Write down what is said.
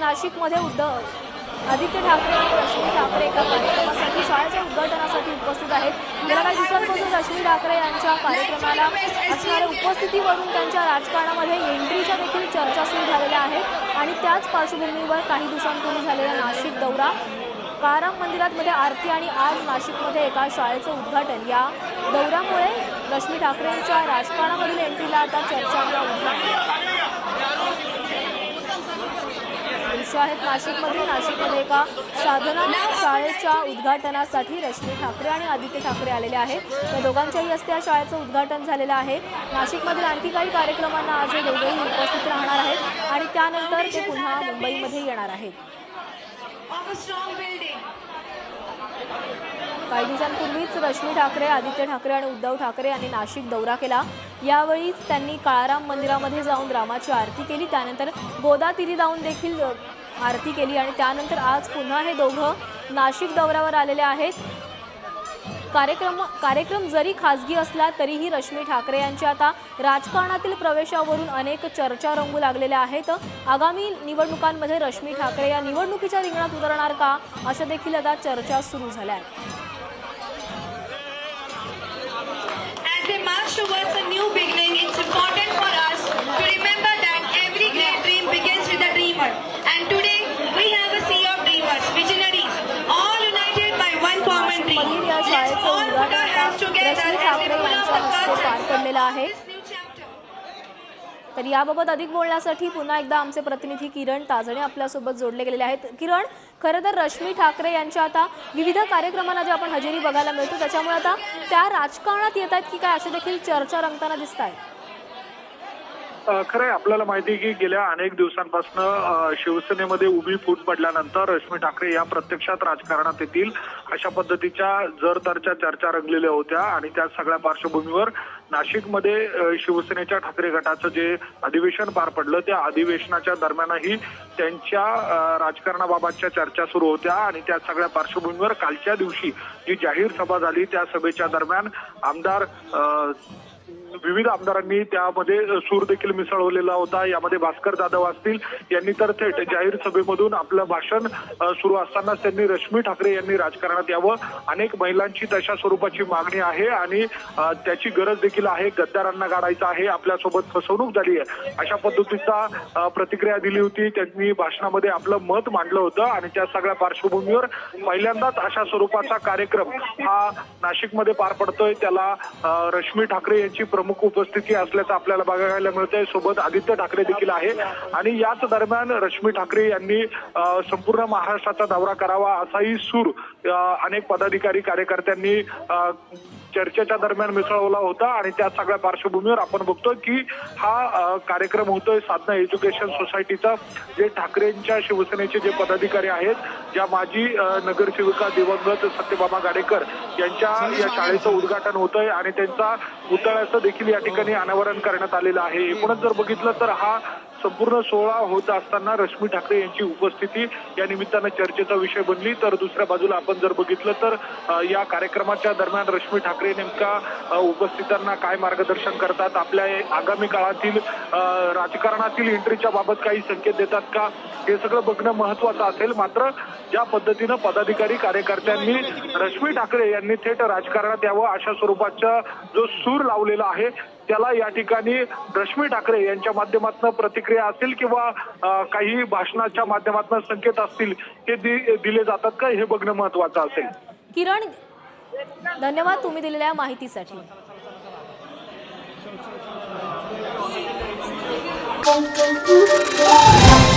नाशिकमध्ये उद्धव आदित्य ठाकरे आणि रश्मी ठाकरे एका कार्यक्रमासाठी शाळेच्या उद्घाटनासाठी उपस्थित आहेत. गेल्या काही दिवसांपासून रश्मी ठाकरे यांच्या कार्यक्रमाला असणाऱ्या उपस्थितीवरून त्यांच्या राजकारणामध्ये एंट्रीच्या देखील चर्चा सुरू झालेल्या आहेत आणि त्याच पार्श्वभूमीवर काही दिवसांपूर्वी झालेला नाशिक दौरा काराम मंदिरातमध्ये आरती आणि आज नाशिकमध्ये एका शाळेचं उद्घाटन. या दौऱ्यामुळे रश्मी ठाकरेंच्या राजकारणामधील एंट्रीला आता चर्चा उद्घाटन दृश्य आहेत नाशिकमध्ये नाशिकमध्ये एका साधना शाळेच्या उद्घाटनासाठी रश्मी ठाकरे आणि आदित्य ठाकरे आलेले आहेत. त्या दोघांच्याही हस्ते या शाळेचं उद्घाटन झालेलं आहे. नाशिकमधील आणखी काही कार्यक्रमांना आज हे दोघेही उपस्थित राहणार आहेत आणि त्यानंतर ते पुन्हा मुंबईमध्ये येणार आहेत. काही दिवसांपूर्वीच रश्मी ठाकरे आदित्य ठाकरे आणि उद्धव ठाकरे यांनी नाशिक दौरा केला. यावेळी त्यांनी काळाराम मंदिरामध्ये जाऊन रामाची आरती केली. त्यानंतर गोदातीरी जाऊन देखील आरती केली आणि त्यानंतर आज पुन्हा हे दोघं नाशिक दौऱ्यावर आलेले आहेत. कार्यक्रम कार्यक्रम जरी खाजगी असला तरीही रश्मी ठाकरे यांच्या आता राजकारणातील प्रवेशावरून अनेक चर्चा रंगू लागलेल्या आहेत. आगामी निवडणुकांमध्ये रश्मी ठाकरे या निवडणुकीच्या रिंगणात उतरणार का? अशा देखील आता चर्चा सुरू झाल्या आहेत. यांच्या पार पडलेला आहे. तर याबाबत अधिक बोलण्यासाठी पुन्हा एकदा आमचे प्रतिनिधी किरण ताजणे आपल्यासोबत जोडले गेलेले आहेत. किरण खरं तर रश्मी ठाकरे यांच्या आता विविध कार्यक्रमांना जे आपण हजेरी बघायला मिळतो त्याच्यामुळे आता त्या राजकारणात येत आहेत की काय अशी देखील चर्चा रंगताना दिसत आहेत खरं आहे आपल्याला माहिती आहे की गेल्या अनेक दिवसांपासून शिवसेनेमध्ये उभी फूट पडल्यानंतर रश्मी ठाकरे या प्रत्यक्षात राजकारणात येतील अशा पद्धतीच्या जरतरच्या चर्चा रंगलेल्या होत्या आणि त्या सगळ्या पार्श्वभूमीवर नाशिकमध्ये शिवसेनेच्या ठाकरे गटाचं जे अधिवेशन पार पडलं त्या अधिवेशनाच्या दरम्यानही त्यांच्या राजकारणाबाबतच्या चर्चा सुरू होत्या आणि त्या सगळ्या पार्श्वभूमीवर कालच्या दिवशी जी जाहीर सभा झाली त्या सभेच्या दरम्यान आमदार विविध आमदारांनी त्यामध्ये सूर देखील मिसळवलेला होता. यामध्ये भास्कर जाधव असतील. यांनी तर थेट जाहीर सभेमधून आपलं भाषण सुरू असतानाच त्यांनी रश्मी ठाकरे यांनी राजकारणात यावं. अनेक महिलांची तशा स्वरूपाची मागणी आहे आणि त्याची गरज देखील आहे. गद्दारांना गाडायचं आहे. आपल्यासोबत फसवणूक झाली आहे. अशा पद्धतीचा प्रतिक्रिया दिली होती. त्यांनी भाषणामध्ये आपलं मत मांडलं होतं आणि त्या सगळ्या पार्श्वभूमीवर पहिल्यांदाच अशा स्वरूपाचा कार्यक्रम हा नाशिकमध्ये पार पडतोय. त्याला रश्मी ठाकरे यांची प्रमुख उपस्थिती असल्याचं आपल्याला बघायला मिळतंय. सोबत आदित्य ठाकरे देखील आहे. आणि याच दरम्यान रश्मी ठाकरे यांनी संपूर्ण महाराष्ट्राचा दौरा करावा असाही सूर अनेक पदाधिकारी कार्यकर्त्यांनी चर्चेच्या दरम्यान मिसळवला होता. आणि त्या सगळ्या पार्श्वभूमीवर आपण बघतोय की हा कार्यक्रम होतोय साधना एज्युकेशन सोसायटीचा जे ठाकरेंच्या शिवसेनेचे जे पदाधिकारी आहेत ज्या माजी नगरसेविका दिवंगत सत्यबाबा गाडेकर यांच्या या शाळेचं उद्घाटन होतंय. आणि त्यांचा पुतळ्याचं देखील या ठिकाणी अनावरण करण्यात आलेलं आहे. एकूणच जर बघितलं तर हा संपूर्ण सोहळा होत असताना रश्मी ठाकरे यांची उपस्थिती या निमित्तानं चर्चेचा विषय बनली. तर दुसऱ्या बाजूला आपण जर बघितलं तर या कार्यक्रमाच्या दरम्यान रश्मी ठाकरे नेमका उपस्थितांना काय मार्गदर्शन करतात? आपल्या आगामी काळातील राजकारणातील एंट्रीच्या बाबत काही संकेत देतात का? हे सगळं बघणं महत्वाचं असेल. मात्र ज्या पद्धतीनं पदाधिकारी कार्यकर्त्यांनी रश्मी ठाकरे यांनी थेट राजकारणात यावं अशा स्वरूपाचा जो सूर लावलेला आहे त्याला या ठिकाणी रश्मी ठाकरे यांच्या माध्यमातून प्रतिक्रिया असेल किंवा काही भाषणाच्या माध्यमातून संकेत असतील हे दि- दिले जातात का हे बघणं महत्वाचं असेल किरण धन्यवाद तुम्ही दिलेल्या माहितीसाठी Thank you.